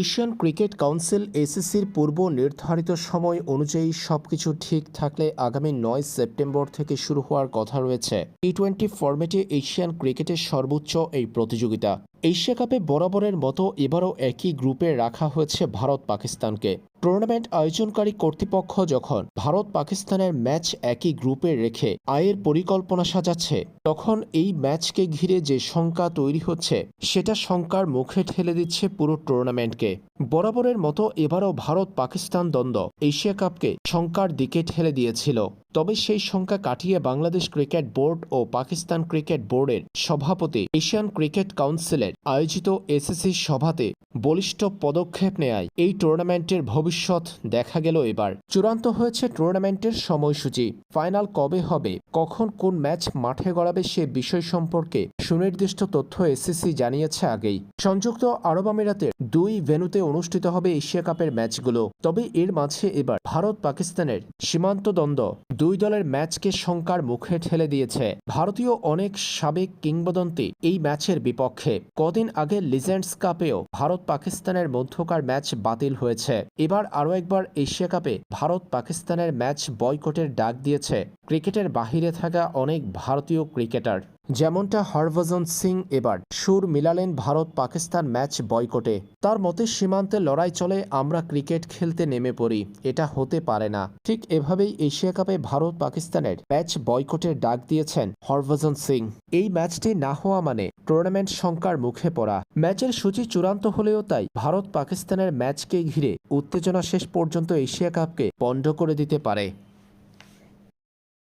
Asian cricket council এসিসির পূর্ব নির্ধারিত সময় অনুযায়ী সবকিছু ঠিক থাকলে আগামী নয় সেপ্টেম্বর থেকে শুরু হওয়ার কথা রয়েছে। টি টোয়েন্টি ফর্মেটে এশিয়ান ক্রিকেটের সর্বোচ্চ এই প্রতিযোগিতা। এশিয়া কাপে বরাবরের মতো এবারও একই গ্রুপে রাখা হয়েছে ভারত পাকিস্তানকে। টুর্নামেন্ট আয়োজনকারী কর্তৃপক্ষ যখন ভারত পাকিস্তানের ম্যাচ একই গ্রুপে রেখে আয়ের পরিকল্পনা সাজাচ্ছে, তখন এই ম্যাচকে ঘিরে যে শঙ্কা তৈরি হচ্ছে, সেটা শঙ্কার মুখে ঠেলে দিচ্ছে পুরো টুর্নামেন্টকে। বরাবরের মতো এবারও ভারত পাকিস্তান দ্বন্দ্ব এশিয়া কাপকে শঙ্কার দিকে ঠেলে দিয়েছিল। তবে সেই সংখ্যা কাটিয়ে বাংলাদেশ ক্রিকেট বোর্ড ও পাকিস্তান ক্রিকেট বোর্ডের সভাপতি এশিয়ান ক্রিকেট কাউন্সিলের আয়োজিত এসএসসি সভাতে বলিষ্ঠ পদক্ষেপ নেয় এই টুর্নামেন্টের ভবিষ্যৎ দেখা গেল এবার। চূড়ান্ত হয়েছে টুর্নামেন্টের সময়সূচি। ফাইনাল কবে হবে? কখন কোন ম্যাচ মাঠে গড়াবে সে বিষয় সম্পর্কে সুনির্দিষ্ট তথ্য এসএসসি জানিয়েছে আগেই। সংযুক্ত আরব আমিরাতের দুই ভেন্যুতে অনুষ্ঠিত হবে এশিয়া কাপের ম্যাচগুলো। তবে এর মাঝে এবার ভারত পাকিস্তানের সীমান্ত দ্বন্দ্ব। দুই দলের ম্যাচকে শঙ্কার মুখে ঠেলে দিয়েছে। ভারতীয় অনেক সাবেক কিংবদন্তি এই ম্যাচের বিপক্ষে। কদিন আগে লিজেন্ডস কাপেও ভারত পাকিস্তানের মধ্যকার ম্যাচ বাতিল হয়েছে। এবার আরও একবার এশিয়া কাপে ভারত পাকিস্তানের ম্যাচ বয়কটের ডাক দিয়েছে। ক্রিকেটের বাহিরে থাকা অনেক ভারতীয় ক্রিকেটার। যেমনটা হরভজন সিং এবার সুর মিলালেন ভারত পাকিস্তান ম্যাচ বয়কটে। তার মতে সীমান্তে লড়াই চলে, আমরা ক্রিকেট খেলতে নেমে পড়ি, এটা হতে পারে না। ঠিক এভাবেই এশিয়া কাপে ভারত পাকিস্তানের ম্যাচ বয়কটের ডাক দিয়েছেন হরভজন সিং। এই ম্যাচটি না হওয়া মানে টুর্নামেন্ট শঙ্কার মুখে পড়া। ম্যাচের সূচি চূড়ান্ত হলেও তাই ভারত পাকিস্তানের ম্যাচকে ঘিরে উত্তেজনা শেষ পর্যন্ত এশিয়া কাপকে পণ্ড করে দিতে পারে।